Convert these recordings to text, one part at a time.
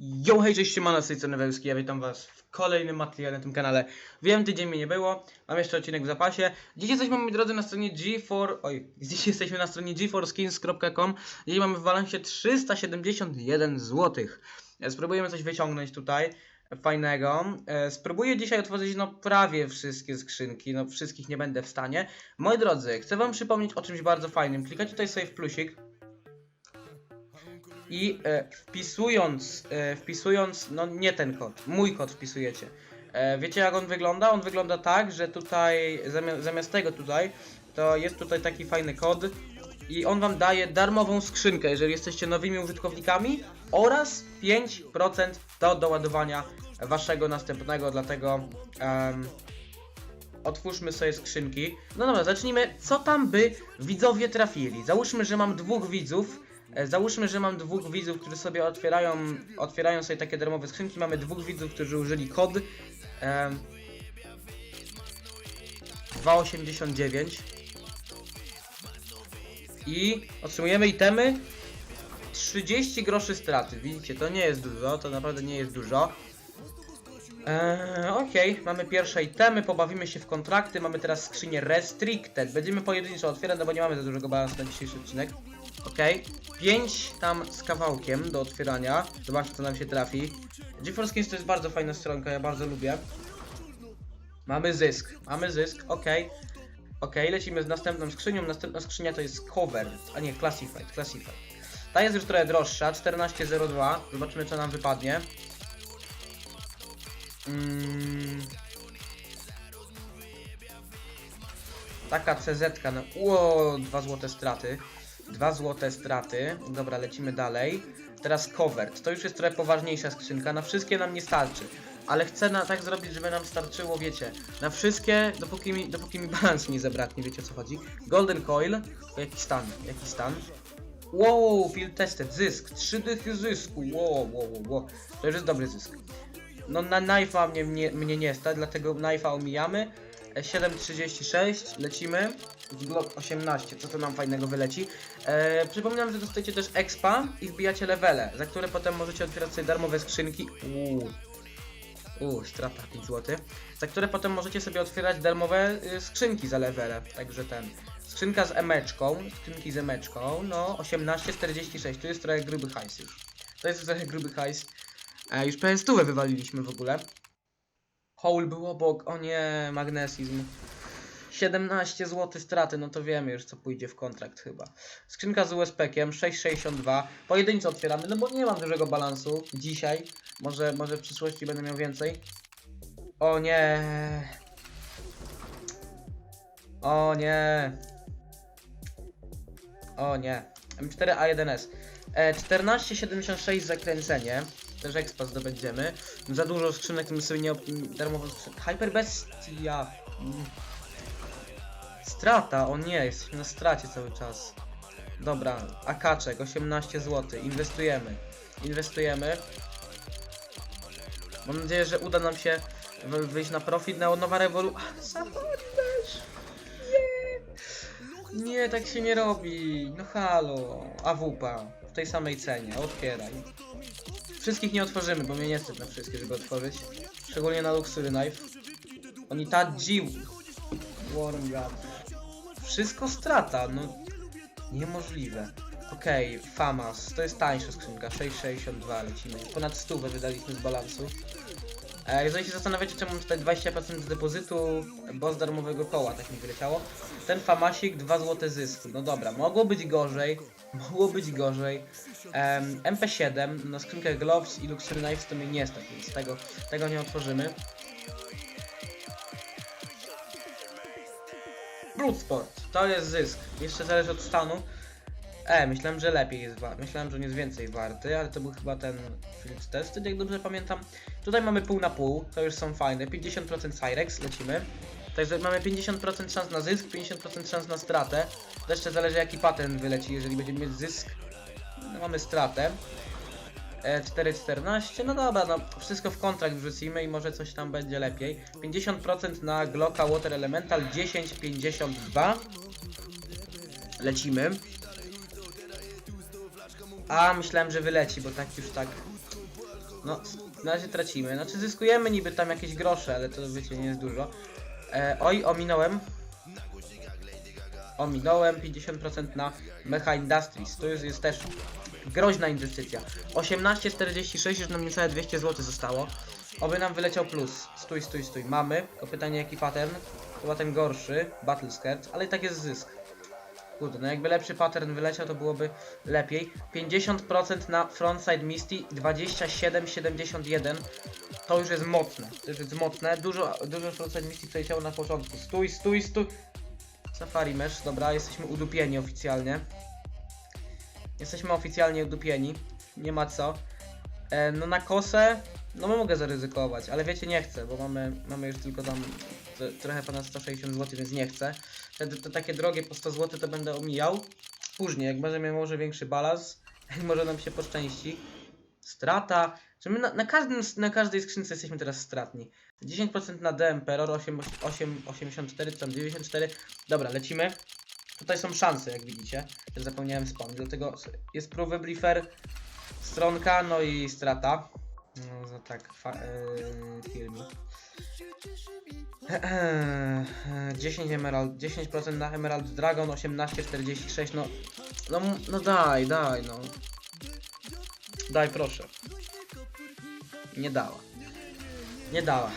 Yo, hej, cześć, siemano, z tej strony ja witam was w kolejnym materiale na tym kanale. Wiem, tydzień mi nie było, mam jeszcze odcinek w zapasie. Dziś jesteśmy, moi drodzy, na stronie G4, oj, dziś jesteśmy na stronie g4skins.com, Dzisiaj mamy w balansie 371 zł. E, Spróbujemy coś wyciągnąć tutaj, fajnego. E, Spróbuję dzisiaj otworzyć, no, prawie wszystkie skrzynki, no, wszystkich nie będę w stanie. Moi drodzy, chcę wam przypomnieć o czymś bardzo fajnym. Klikacie tutaj sobie w plusik, i e, wpisując, e, wpisując, no nie ten kod, mój kod wpisujecie. E, wiecie jak on wygląda? On wygląda tak, że tutaj zamiast, zamiast tego tutaj, to jest tutaj taki fajny kod i on wam daje darmową skrzynkę, jeżeli jesteście nowymi użytkownikami oraz 5% do doładowania waszego następnego, dlatego em, otwórzmy sobie skrzynki. No dobra, zacznijmy. Co tam by widzowie trafili? Załóżmy, że mam dwóch widzów. E, Załóżmy, że mam dwóch widzów, którzy sobie otwierają, otwierają sobie takie darmowe skrzynki. Mamy dwóch widzów, którzy użyli kod em, 2,89 i otrzymujemy itemy 30 groszy straty. Widzicie, to nie jest dużo, to naprawdę nie jest dużo. Eee, Okej, mamy pierwsze itemy, pobawimy się w kontrakty, mamy teraz skrzynię Restricted. Będziemy pojedynczo otwierać, no bo nie mamy za dużego balansu na dzisiejszy odcinek. Okej, 5 tam z kawałkiem do otwierania. Zobaczcie co nam się trafi. GeForce Skins to jest bardzo fajna stronka, ja bardzo lubię. Mamy zysk, mamy zysk, okej. Okej, lecimy z następną skrzynią. Następna skrzynia to jest Cover, a nie Classified, Classified. Ta jest już trochę droższa, 14,02. Zobaczymy co nam wypadnie. Mm. Taka CZ, no ło, 2 złote straty. 2 złote straty. Dobra, lecimy dalej. Teraz covert. To już jest trochę poważniejsza skrzynka. Na wszystkie nam nie starczy. Ale chcę na, tak zrobić, żeby nam starczyło, wiecie, na wszystkie, dopóki mi, dopóki mi balans nie zabraknie, wiecie o co chodzi. Golden Coil, to jaki stan, jaki stan? Wow, field tested, zysk, 3 dychy zysku, wow, wow, wow, wow. To już jest dobry zysk. No na knife'a mnie, mnie, mnie nie stać, dlatego knife'a omijamy. E, 7.36, lecimy. Glock 18, co to nam fajnego wyleci. E, przypominam, że dostajecie też expa i wbijacie levele, za które potem możecie otwierać sobie darmowe skrzynki. Uuu. Uuu, strata 5 zł. Za które potem możecie sobie otwierać darmowe y, skrzynki za levele. Także ten. Skrzynka z emeczką, skrzynki z emeczką, no 18,46. Tu jest trochę gruby hajs już. To jest trochę gruby hajs. E, już prawie stówę wywaliliśmy w ogóle. Hole był obok, o nie, magnesizm. 17 zł straty, no to wiemy już co pójdzie w kontrakt chyba. Skrzynka z USP-kiem, 6,62. Pojedynczo otwieramy, no bo nie mam dużego balansu dzisiaj. Może, może w przyszłości będę miał więcej. O nie. O nie. O nie. M4A1S. E, 14,76 zakręcenie. Też expa zdobędziemy. Za dużo skrzynek, my sobie nie darmowo skrzynkę. Strata, o nie, jesteśmy na stracie cały czas. Dobra, akaczek, 18 zł. Inwestujemy. Inwestujemy. Mam nadzieję, że uda nam się wy- wyjść na profit. Na nowa rewolucja. Zachodzisz! Nie! Nie, tak się nie robi. No halo. AWP. W tej samej cenie. Otwieraj. Wszystkich nie otworzymy, bo mnie nie stać na wszystkie, żeby otworzyć. Szczególnie na Luxury Knife. Oni ta dziw. Warm God. Wszystko strata, no. Niemożliwe. Okej, Famas. To jest tańsza skrzynka. 6,62 lecimy. Ponad 100 wydaliśmy z balansu. E, jeżeli się zastanawiacie, czemu tutaj 20% z depozytu, bo z darmowego koła tak mi wyleciało. Ten Famasik 2 zł zysku. No dobra, mogło być gorzej. Mogło być gorzej. Em, MP7 na skrzynkę Gloves i Luxury Knives to mnie nie stać, więc tego, tego nie otworzymy. Bloodsport, to jest zysk. Jeszcze zależy od stanu. E, myślałem, że lepiej jest wart. Myślałem, że on jest więcej warty, ale to był chyba ten field tested, jak dobrze pamiętam. Tutaj mamy pół na pół, to już są fajne. 50% Cyrex, lecimy. Także mamy 50% szans na zysk, 50% szans na stratę. Jeszcze zależy jaki patent wyleci, jeżeli będziemy mieć zysk. No, mamy stratę. E, 4,14, no dobra, no wszystko w kontrakt wrzucimy i może coś tam będzie lepiej. 50% na Glocka Water Elemental, 10,52. Lecimy. A, myślałem, że wyleci, bo tak już tak No, na razie tracimy. Znaczy zyskujemy niby tam jakieś grosze, ale to wiecie, nie jest dużo. E, oj, ominąłem. Ominąłem 50% na Mecha Industries. To już jest też groźna inwestycja. 18,46 już nam niecałe 200 zł zostało. Oby nam wyleciał plus. Stój, stój, stój. Mamy. Tylko pytanie jaki pattern? Chyba ten gorszy. Battle Skirt, ale i tak jest zysk. Kurde, no jakby lepszy pattern wyleciał, to byłoby lepiej. 50% na Frontside Misty, 27,71. To już jest mocne. To już jest mocne. Dużo, dużo Frontside Misty przejdziało na początku. Stój, stój, stój. Safari Mesh, dobra, jesteśmy udupieni oficjalnie. Jesteśmy oficjalnie udupieni. Nie ma co. E, no na kosę, no mogę zaryzykować, ale wiecie, nie chcę, bo mamy, mamy już tylko tam trochę ponad 160 zł, więc nie chcę. Te, te takie drogie po 100 zł to będę omijał. Później, jak będziemy może większy balans, może nam się poszczęści. Strata. Że my na, na, każdym, na każdej skrzynce jesteśmy teraz stratni. 10% na DM Peror, 8, 8, 84, czy tam 94. Dobra, lecimy. Tutaj są szanse, jak widzicie. Też zapomniałem wspomnieć, dlatego jest próby bliffer, stronka, no i strata. No, za tak, yy, filmik. 10 emerald, 10% na Emerald Dragon, 18,46, no, no, no daj, daj, no. Daj, proszę. Nie dała. Nie dała.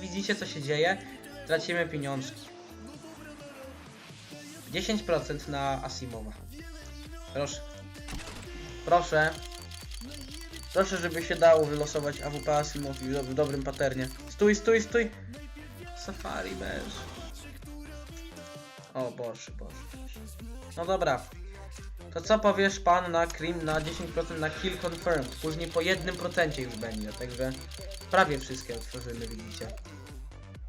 Widzicie, co się dzieje? Tracimy pieniążki. 10% na Asimowa. Proszę. Proszę. Proszę, żeby się dało wylosować AWP Asimow w, do- w dobrym paternie. Stój, stój, stój! Safari bez. O Boże, Boże. No dobra. To co powiesz pan na Cream na 10% na Kill Confirmed? Później po 1% już będzie, także prawie wszystkie otworzymy, widzicie.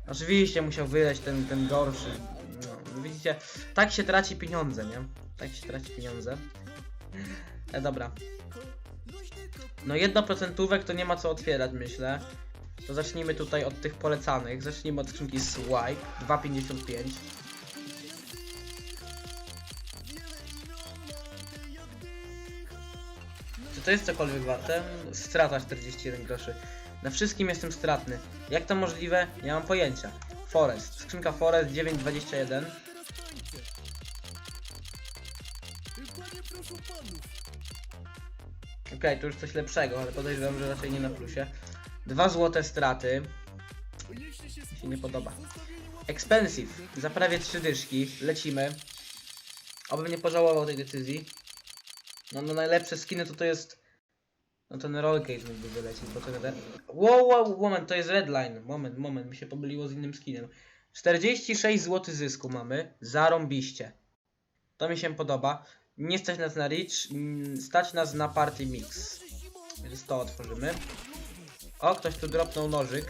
Oczywiście musiał wyleć ten, ten gorszy. Widzicie, tak się traci pieniądze, nie? Tak się traci pieniądze. E, dobra. No 1% to nie ma co otwierać, myślę. To zacznijmy tutaj od tych polecanych. Zacznijmy od skrzynki Swipe 2,55. Czy to jest cokolwiek warte? Strata 41 groszy. Na wszystkim jestem stratny. Jak to możliwe? Nie mam pojęcia. Forest. Skrzynka Forest 9,21. Okej, to już coś lepszego, ale podejrzewam, że raczej nie na plusie. Dwa złote straty. Mi się nie podoba. Expensive. Za prawie trzy dyszki. Lecimy. Obym nie pożałował tej decyzji. No, no najlepsze skiny to to jest... No ten roll cage mógłby wylecieć, bo to ten... Wow, wow, moment, to jest redline. Moment, moment, mi się pomyliło z innym skinem. 46 zł zysku mamy. Zarąbiście. To mi się podoba. Nie stać nas na Rich, mm, stać nas na Party Mix. Więc to otworzymy. O, ktoś tu dropnął nożyk.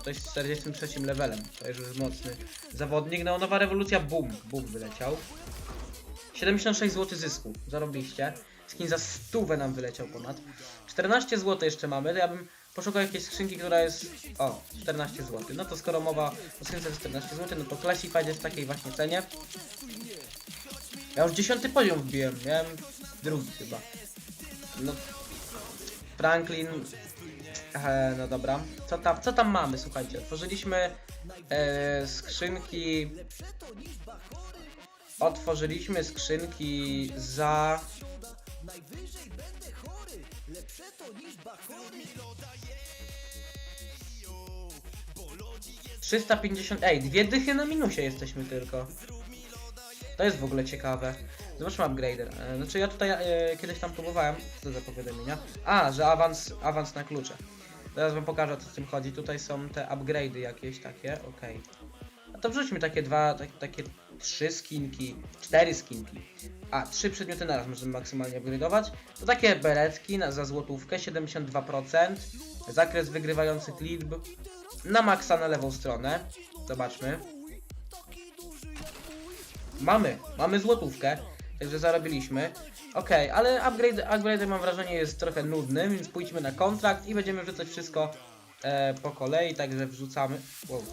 Ktoś z 43 levelem. To już jest mocny zawodnik. No, nowa rewolucja, boom, boom wyleciał. 76 zł zysku, zarobiliście. Skin za stówę nam wyleciał ponad. 14 zł jeszcze mamy, to ja bym poszukał jakiejś skrzynki, która jest... O, 14 zł. No to skoro mowa o skrzynce za 14 zł, no to Classified jest w takiej właśnie cenie. Ja już 10 poziom wbiłem, miałem drugi chyba. No, Franklin. E, no dobra. Co tam, co tam mamy, słuchajcie? Otworzyliśmy e, skrzynki. Otworzyliśmy skrzynki za. Trzysta pięćdziesiąt. Ej, dwie dychy na minusie jesteśmy tylko. To jest w ogóle ciekawe. Zobaczmy upgrader. E, Znaczy ja tutaj e, kiedyś tam próbowałem. Co to za powiadomienia? A, że awans, awans na klucze. Teraz wam pokażę o co z tym chodzi. Tutaj są te upgrade'y jakieś takie, okej. A to wrzućmy takie dwa, tak, takie trzy skinki, cztery skinki. A, trzy przedmioty naraz możemy maksymalnie upgrade'ować. To takie beretki na, za złotówkę, 72%. Zakres wygrywających liczb. Na maksa na lewą stronę. Zobaczmy. Mamy, mamy złotówkę, także zarobiliśmy. Okej, ale upgrade, upgrade mam wrażenie jest trochę nudny, więc pójdźmy na kontrakt i będziemy wrzucać wszystko e, po kolei, także wrzucamy. Wow.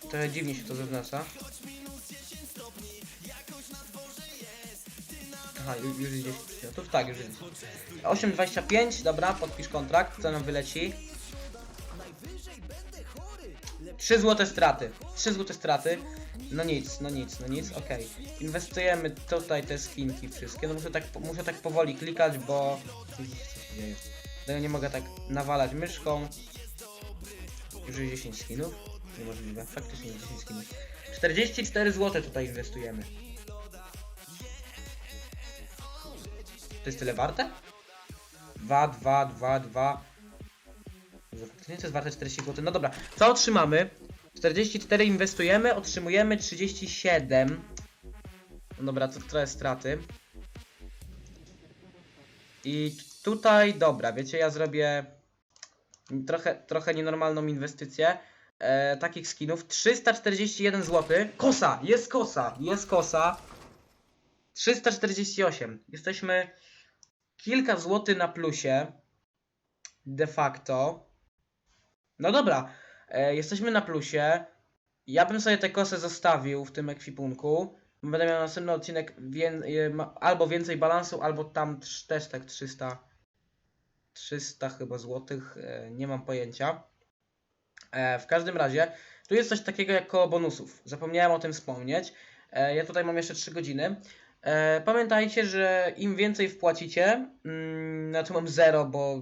Trochę dziwnie się to zaznacza. Aha, już, już 10 przedmiotów, tak, już jest 10. 8,25, dobra, podpisz kontrakt, co nam wyleci? 3 złote straty. 3 złote straty. No nic, no nic, no nic, okej. Inwestujemy tutaj te skinki wszystkie. No muszę tak, muszę tak powoli klikać, bo... Co się dzieje? Tego nie mogę tak nawalać myszką. Już jest 10 skinów. Niemożliwe, faktycznie jest 10 skinów. 44 zł tutaj inwestujemy. To jest tyle warte? 2, 2, 2, 2. To jest warte 40 zł. No dobra, co otrzymamy? 44 inwestujemy, otrzymujemy 37. No dobra, to trochę straty. I tutaj, dobra, wiecie, ja zrobię trochę, trochę nienormalną inwestycję. E, takich skinów. 341 zł. Kosa! Jest kosa! Jest kosa. 348. Jesteśmy kilka złotych na plusie. De facto. No dobra. E, jesteśmy na plusie. Ja bym sobie tę kosę zostawił w tym ekwipunku. Będę miał następny odcinek e, albo więcej balansu, albo tam też tak 300. 300 chyba złotych. E, nie mam pojęcia. E, w każdym razie, tu jest coś takiego jak koło bonusów. Zapomniałem o tym wspomnieć. E, ja tutaj mam jeszcze 3 godziny. E, pamiętajcie, że im więcej wpłacicie, mm, tu mam 0, bo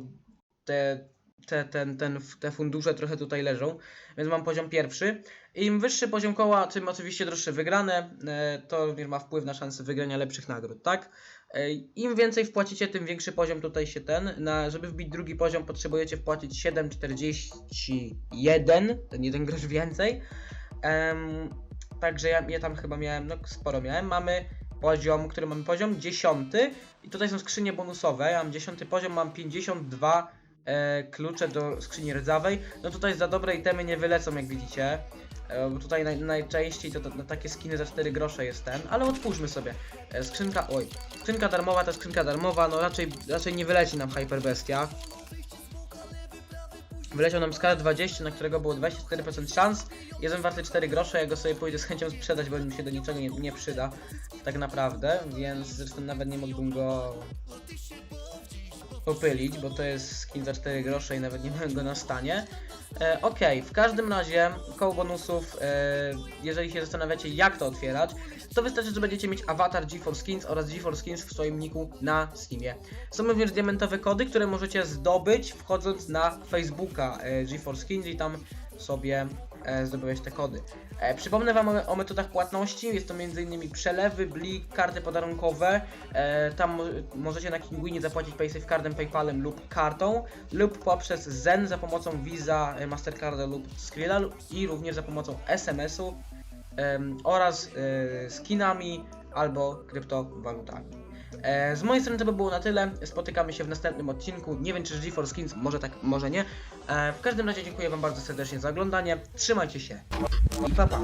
te, te, ten, ten, te fundusze trochę tutaj leżą, więc mam poziom pierwszy. Im wyższy poziom koła, tym oczywiście droższe wygrane. E, to również ma wpływ na szansę wygrania lepszych nagród, tak? E, Im więcej wpłacicie, tym większy poziom tutaj się ten. Na, żeby wbić drugi poziom, potrzebujecie wpłacić 7,41, ten jeden grosz więcej. Em, także ja, ja tam chyba miałem, no sporo miałem. Mamy poziom, który mamy poziom 10 i tutaj są skrzynie bonusowe. Ja mam 10 poziom, mam 52 e, klucze do skrzyni rdzawej. No tutaj za dobre itemy nie wylecą, jak widzicie. E, bo tutaj naj, najczęściej to, to, takie skiny za 4 grosze jest ten, ale otwórzmy sobie. E, skrzynka, oj, skrzynka darmowa to skrzynka darmowa, no raczej, raczej nie wyleci nam Hyperbestia. Wyleciał nam Scar 20, na którego było 24% szans. Jeden warty 4 grosze, ja go sobie pójdę z chęcią sprzedać, bo mi się do niczego nie, nie przyda. Tak naprawdę, więc zresztą nawet nie mógłbym go popylić, bo to jest skin za 4 grosze i nawet nie mam go na stanie. E, Okej, w każdym razie koło bonusów, e, jeżeli się zastanawiacie jak to otwierać, to wystarczy, że będziecie mieć awatar GeForce Skins oraz GeForce Skins w swoim niku na Steamie. Są również diamentowe kody, które możecie zdobyć wchodząc na Facebooka e, GeForce Skins i tam sobie e, zdobywać te kody. E, przypomnę Wam o, o metodach płatności, jest to m.in. przelewy, blik, karty podarunkowe, e, tam mo- możecie na Kinguinie zapłacić PaySafe Cardem, Paypalem lub kartą, lub poprzez Zen za pomocą Visa, Mastercarda lub Skrilla i również za pomocą SMS-u oraz skinami albo kryptowalutami. E, z mojej strony to by było na tyle. Spotykamy się w następnym odcinku. Nie wiem, czy z GeForce Skins, może tak, może nie. E, w każdym razie dziękuję Wam bardzo serdecznie za oglądanie. Trzymajcie się i pa pa.